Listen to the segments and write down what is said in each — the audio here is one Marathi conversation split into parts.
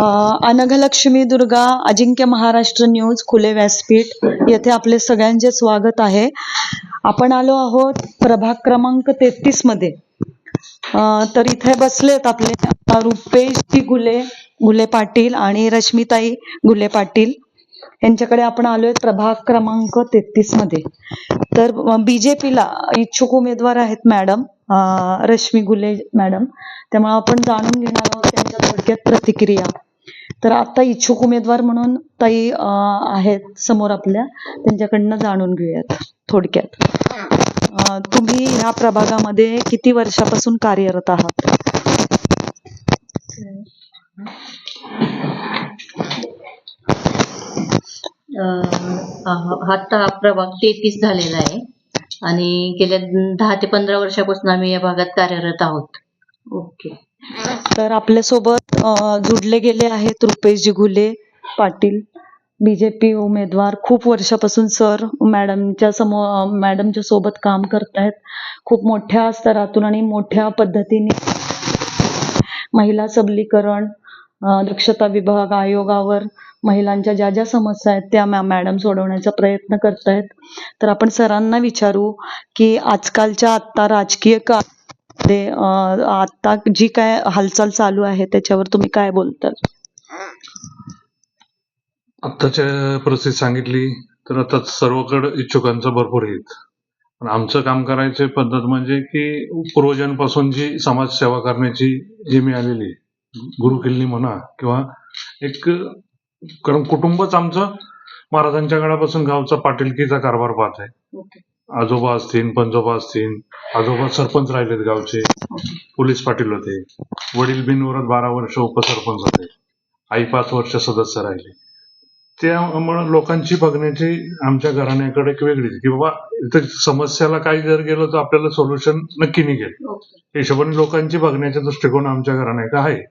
अनघलक्ष्मी दुर्गा अजिंक्य महाराष्ट्र न्यूज खुले व्यासपीठ येथे आपले सगळ्यांचे स्वागत आहे. आपण आलो आहोत प्रभाग क्रमांक तेहतीसमध्ये. तर इथे बसलेत आपले अ, रुपेशजी गुले गुले पाटील आणि रश्मिताई गुले पाटील. यांच्याकडे आपण आलोय प्रभाग क्रमांक तेहतीसमध्ये. तर बीजेपीला इच्छुक उमेदवार आहेत मॅडम रश्मी गुले मॅडम. त्यामुळे आपण जाणून घेणार आहोत त्यांच्या थोडक्यात प्रतिक्रिया. तर आता इच्छुक उमेदवार म्हणून ताई आहेत समोर आपल्या. त्यांच्याकडनं जाणून घेऊयात थोडक्यात. तुम्ही ह्या प्रभागामध्ये किती वर्षापासून कार्यरत आहात? आता हा प्रभाग तेहतीस झालेला आहे. आणि गेल्या दहा ते पंधरा वर्षापासून आम्ही या भागात कार्यरत आहोत. ओके. तर आपल्यासोबत जुडले गेले आहेत रुपेशजी घुले पाटील बीजेपी उमेदवार खूप वर्षापासून सर मॅडमच्या समोर मॅडमच्या सोबत काम करतायत. खूप मोठ्या स्तरातून आणि मोठ्या पद्धतीने महिला सबलीकरण दक्षता विभाग आयोगावर महिलांच्या ज्या ज्या समस्या आहेत त्या मॅ- मॅडम सोडवण्याचा प्रयत्न करतायत. तर आपण सरांना विचारू की आजकालच्या आत्ता राजकीय का ते आता जी काय हालचाल चालू आहे त्याच्यावर तुम्ही काय बोलताल? आत्ताच्या परिस्थिती सांगितली तर आता सर्वकडे इच्छुकांचं भरपूर पण आमचं काम करायची पद्धत म्हणजे की पूर्वजांपासून जी समाजसेवा करण्याची जी मिळालेली आहे, गुरुकिल्ली म्हणा किंवा एक कारण कुटुंबच आमचं महाराजांच्या काळापासून गावचा पाटीलकीचा कारभार पाहत आहे. आजोबा असतील पंजोबा असतील आजोबा सरपंच राहिलेत गावचे. पोलीस पाटील होते. वडील बिनवरात बारा वर्ष उपसरपंच होते. आई पाच वर्ष सदस्य राहिले. त्यामुळं लोकांची बघण्याची आमच्या घराण्याकडे एक वेगळीच की बाबा इथं समस्याला काही जर गेलं तर आपल्याला सोल्युशन नक्की निघेल. हिशोबाने लोकांची बघण्याचा दृष्टिकोन आमच्या घराण्याकडे आहे.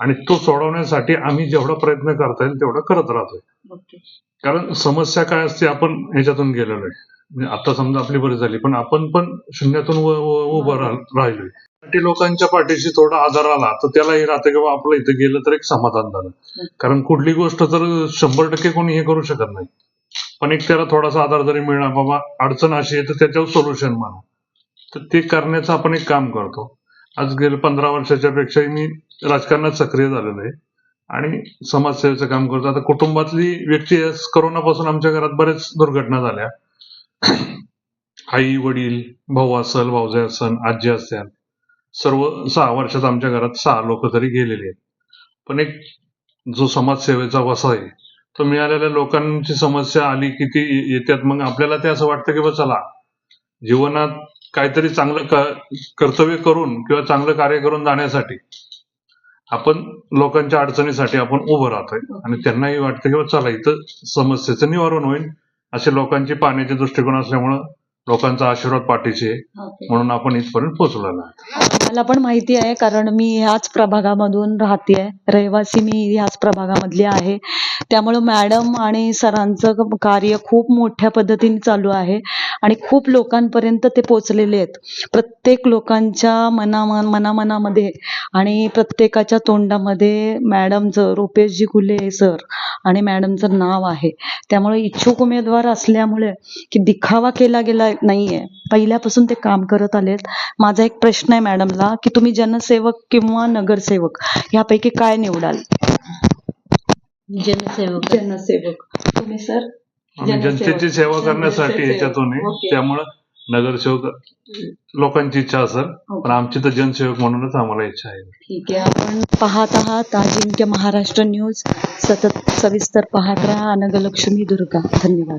आणि तो सोडवण्यासाठी आम्ही जेवढा प्रयत्न करता येईल तेवढा करत राहतोय. कारण समस्या काय असते आपण ह्याच्यातून गेलेलो आहे. म्हणजे आता समजा आपली बरी झाली पण आपण पण शून्यातून उभं राह- राहिलोय. पाठी लोकांच्या पाठीशी थोडा आधार आला तर त्यालाही राहतं की बाबा आपलं इथं गेलं तर एक समाधान झालं. कारण कुठली गोष्ट तर शंभर टक्के कोणी हे करू शकत नाही. पण एक त्याला थोडासा आधार जरी मिळाला बाबा अडचण अशी आहे तर त्याच्यावर सोल्युशन म्हणा तर ते करण्याचं आपण एक काम करतो. आज गेले पंधरा वर्षाच्या पेक्षाही मी राजकारणात सक्रिय झालेलो आहे. आणि समाजसेवेचं काम करतो. आता कुटुंबातली व्यक्ती करोनापासून आमच्या घरात बरेच दुर्घटना झाल्या. आई वडील भाऊ असल भाऊजे असल आजी असतील सर्व सहा वर्षात आमच्या घरात सहा लोक तरी गेलेले आहेत. पण एक जो समाजसेवेचा वसा आहे तो मिळालेल्या लोकांची समस्या आली की ती येतात मग आपल्याला ते असं वाटतं की बा चला जीवनात काहीतरी चांगलं कर्तव्य करून किंवा चांगलं कार्य करून जाण्यासाठी आपण लोकांच्या अडचणीसाठी आपण उभं राहतोय. आणि त्यांनाही वाटतं की बा चला इथं समस्येचं निवारण होईल. असे लोकांची पाहण्याचे दृष्टिकोन असल्यामुळं लोकांचा आशीर्वाद आहे. म्हणून आपण इथपर्यंत पोहोचलेलो आहे मला पण माहिती आहे कारण मी ह्याच प्रभागामधून राहते रहिवासी मी ह्याच प्रभागामधली आहे. त्यामुळं मॅडम आणि सरांचं कार्य खूप मोठ्या पद्धतीने चालू आहे आणि खूप लोकांपर्यंत ते पोचलेले आहेत. प्रत्येक लोकांच्या मना मनामनामध्ये आणि प्रत्येकाच्या तोंडामध्ये मॅडमचं रुपेशजी खुले सर आणि मॅडमचं नाव आहे. त्यामुळे इच्छुक उमेदवार असल्यामुळे की दिखावा केला गेला नाहीये. पहिल्यापासून ते काम करत आलेत. माझा एक प्रश्न आहे मॅडमला की तुम्ही जनसेवक किंवा नगरसेवक यापैकी काय निवडाल? जनसेवक. जनसेवक. तुम्ही सर? आम्ही जनतेची सेवा करण्यासाठी आहे. ओके. त्यामुळं नगरसेवक लोकांची इच्छा असेल पण आमची तर जनसेवक म्हणूनच आम्हाला इच्छा आहे. ठीक आहे. आपण पाहत आहात अजिंक्य महाराष्ट्र न्यूज. सतत सविस्तर पाहत राहा. अनगलक्ष्मी दुर्गा. धन्यवाद.